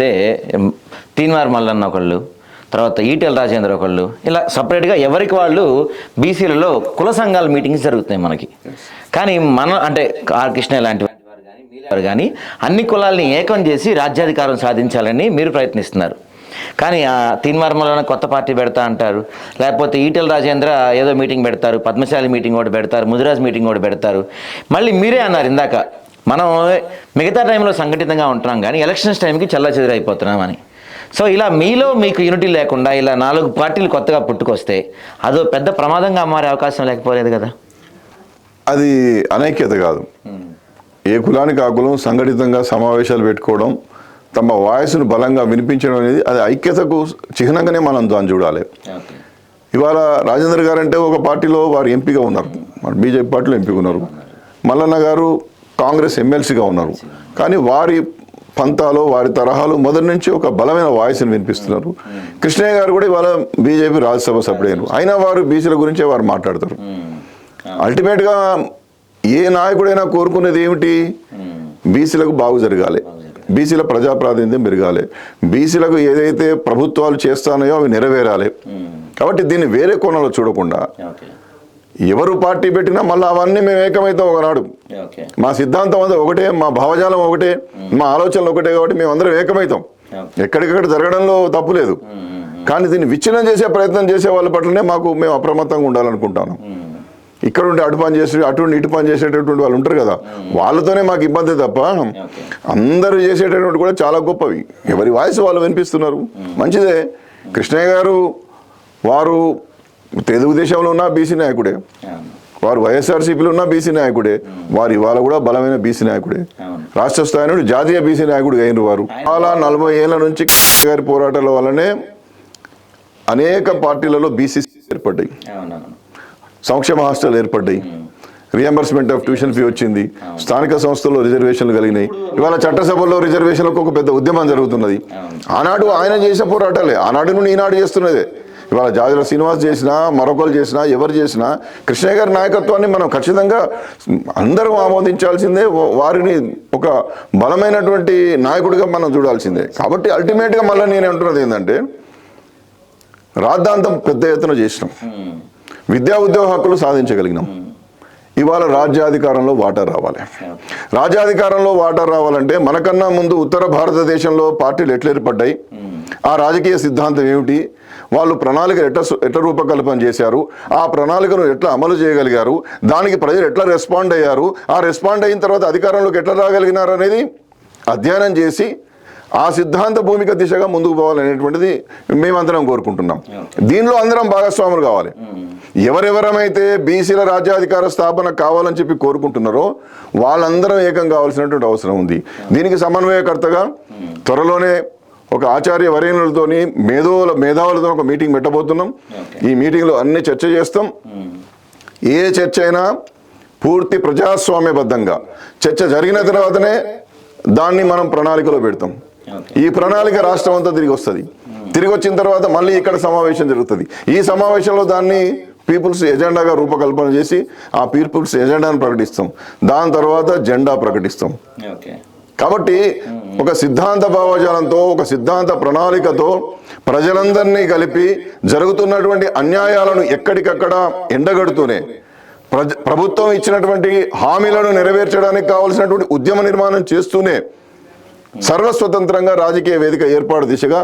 చూస్తే తీన్వార్ మల్లన్న ఒకళ్ళు తర్వాత ఈటెల రాజేంద్ర ఒకళ్ళు ఇలా సపరేట్గా ఎవరికి వాళ్ళు బీసీలలో కుల సంఘాల మీటింగ్స్ జరుగుతున్నాయి మనకి. కానీ మన అంటే ఆర్ కృష్ణ లాంటి వారు కానీ కానీ అన్ని కులాల్ని ఏకం చేసి రాజ్యాధికారం సాధించాలని మీరు ప్రయత్నిస్తున్నారు. కానీ ఆ తీన్మార్మలోనే కొత్త పార్టీ పెడతా అంటారు. లేకపోతే ఈటెల రాజేంద్ర ఏదో మీటింగ్ పెడతారు పద్మశాలి మీటింగ్ ఒకటి పెడతారు ముదిరాజ్ మీటింగ్ ఒకటి పెడతారు. మళ్ళీ మీరే అన్నారు ఇందాక మనం మిగతా టైంలో సంఘటితంగా ఉంటున్నాం కానీ ఎలక్షన్స్ టైంకి చల్ల అయిపోతున్నాం అని. సో ఇలా మీలో మీకు యూనిటీ లేకుండా ఇలా నాలుగు పార్టీలు కొత్తగా పుట్టుకొస్తే అదో పెద్ద ప్రమాదంగా మారే అవకాశం లేకపోలేదు కదా? అది అనైక్యత కాదు. ఏ కులానికి ఆ కులం సంఘటితంగా సమావేశాలు పెట్టుకోవడం తమ వాయిస్ను బలంగా వినిపించడం అనేది అది ఐక్యతకు చిహ్నంగానే మనం దాన్ని చూడాలి. ఇవాళ రాజేంద్ర గారు అంటే ఒక పార్టీలో వారు ఎంపీగా ఉన్నారు. బీజేపీ పార్టీలో ఎంపీగా ఉన్నారు. మల్లన్న గారు కాంగ్రెస్ ఎమ్మెల్సీగా ఉన్నారు. కానీ వారి పంతాలో వారి తరహాలో మొదటి నుంచి ఒక బలమైన వాయిస్ని వినిపిస్తున్నారు. కృష్ణయ్య గారు కూడా ఇవాళ బీజేపీ రాజ్యసభ సభ్యుడైన అయినా వారు బీసీల గురించే వారు మాట్లాడతారు. అల్టిమేట్గా ఏ నాయకుడైనా కోరుకునేది ఏమిటి? బీసీలకు బాగు జరగాలి. బీసీల ప్రజా ప్రాతినిధ్యం పెరగాలి. బీసీలకు ఏదైతే ప్రభుత్వాలు చేస్తానో అవి నెరవేరాలి. కాబట్టి దీన్ని వేరే కోణంలో చూడకుండా ఎవరు పార్టీ పెట్టినా మళ్ళీ అవన్నీ మేము ఏకమైతాం ఒకనాడు. మా సిద్ధాంతం అంతా ఒకటే మా భావజాలం ఒకటే మా ఆలోచనలు ఒకటే కాబట్టి మేము అందరం ఏకమైతాం. ఎక్కడికక్కడ జరగడంలో తప్పు లేదు. కానీ దీన్ని విచ్ఛిన్నం చేసే ప్రయత్నం చేసే వాళ్ళ పట్లనే మాకు మేము అప్రమత్తంగా ఉండాలనుకుంటాను. ఇక్కడ ఉండి అటు పని చేసి అటు ఇటు పని చేసేటటువంటి వాళ్ళు ఉంటారు కదా వాళ్ళతోనే మాకు ఇబ్బంది తప్ప అందరూ చేసేటటువంటి కూడా చాలా గొప్పవి. ఎవరి వాయిస్ వాళ్ళు వినిపిస్తున్నారు. మంచిదే. కృష్ణయ్య గారు వారు తెలుగుదేశంలో ఉన్న బీసీ నాయకుడే. వారు వైఎస్ఆర్సీపీలో ఉన్న బీసీ నాయకుడే. వారు ఇవాళ కూడా బలమైన బీసీ నాయకుడే. రాష్ట్ర స్థాయి నుండి జాతీయ బీసీ నాయకుడు అయిన వారు. చాలా నలభై ఏళ్ళ నుంచి గారి పోరాటాల వల్లనే అనేక పార్టీలలో బీసీ ఏర్పడ్డాయి. సంక్షేమ హాస్టల్ ఏర్పడ్డాయి. రియంబర్స్మెంట్ ఆఫ్ ట్యూషన్ ఫీ వచ్చింది. స్థానిక సంస్థల్లో రిజర్వేషన్లు కలిగినాయి. ఇవాళ చట్టసభల్లో రిజర్వేషన్లకు ఒక పెద్ద ఉద్యమం జరుగుతున్నది. ఆనాడు ఆయన చేసిన పోరాటాలే. ఆనాడు నుండి ఈనాడు చేస్తున్నదే. ఇవాళ జాజుల శ్రీనివాస్ చేసినా మరొకరు చేసినా ఎవరు చేసినా కృష్ణయ్య గారి నాయకత్వాన్ని మనం ఖచ్చితంగా అందరం ఆమోదించాల్సిందే వారిని ఒక బలమైనటువంటి నాయకుడిగా మనం చూడాల్సిందే. కాబట్టి అల్టిమేట్గా మళ్ళీ నేను అంటున్నది ఏంటంటే రాద్ధాంతం పెద్ద ఎత్తున చేసినాం. విద్యా ఉద్యోగ హక్కులు సాధించగలిగినాం. ఇవాళ రాజ్యాధికారంలో వాటా రావాలి. రాజ్యాధికారంలో వాటా రావాలంటే మనకన్నా ముందు ఉత్తర భారతదేశంలో పార్టీలు ఎట్లా ఏర్పడ్డాయి ఆ రాజకీయ సిద్ధాంతం ఏమిటి? వాళ్ళు ప్రణాళిక ఎట్లా ఎట్లా రూపకల్పన చేశారు? ఆ ప్రణాళికను ఎట్లా అమలు చేయగలిగారు? దానికి ప్రజలు ఎట్లా రెస్పాండ్ అయ్యారు? ఆ రెస్పాండ్ అయిన తర్వాత అధికారంలోకి ఎట్లా రాగలిగినారు అనేది అధ్యయనం చేసి ఆ సిద్ధాంత భూమిక దిశగా ముందుకు పోవాలనేటువంటిది మేమందరం కోరుకుంటున్నాం. దీనిలో అందరం భాగస్వాములు కావాలి. ఎవరెవరమైతే బీసీల రాజ్యాధికార స్థాపన కావాలని చెప్పి కోరుకుంటున్నారో వాళ్ళందరం ఏకం కావాల్సినటువంటి అవసరం ఉంది. దీనికి సమన్వయకర్తగా త్వరలోనే ఒక ఆచార్య వరేణులతోని మేధోల మేధావులతో ఒక మీటింగ్ పెట్టబోతున్నాం. ఈ మీటింగ్లో అన్ని చర్చ చేస్తాం. ఏ చర్చ అయినా పూర్తి ప్రజాస్వామ్యబద్ధంగా. చర్చ జరిగిన తర్వాతనే దాన్ని మనం ప్రణాళికలో పెడతాం. ఈ ప్రణాళిక రాష్ట్రం అంతా తిరిగి వస్తుంది. తిరిగి వచ్చిన తర్వాత మళ్ళీ ఇక్కడ సమావేశం జరుగుతుంది. ఈ సమావేశంలో దాన్ని పీపుల్స్ ఎజెండాగా రూపకల్పన చేసి ఆ పీపుల్స్ ఎజెండాను ప్రకటిస్తాం. దాని తర్వాత జెండా ప్రకటిస్తాం. ఓకే. కాబట్టి ఒక సిద్ధాంత భావజాలంతో ఒక సిద్ధాంత ప్రణాళికతో ప్రజలందరినీ కలిపి జరుగుతున్నటువంటి అన్యాయాలను ఎక్కడికక్కడ ఎండగడుతూనే ప్రజ ప్రభుత్వం ఇచ్చినటువంటి హామీలను నెరవేర్చడానికి కావలసినటువంటి ఉద్యమ నిర్మాణం చేస్తూనే సర్వస్వతంత్రంగా రాజకీయ వేదిక ఏర్పాటు దిశగా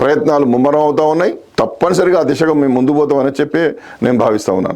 ప్రయత్నాలు ముమ్మరం అవుతా ఉన్నాయి. తప్పనిసరిగా ఆ దిశగా మేము ముందు పోతామని చెప్పి నేను భావిస్తా ఉన్నాను.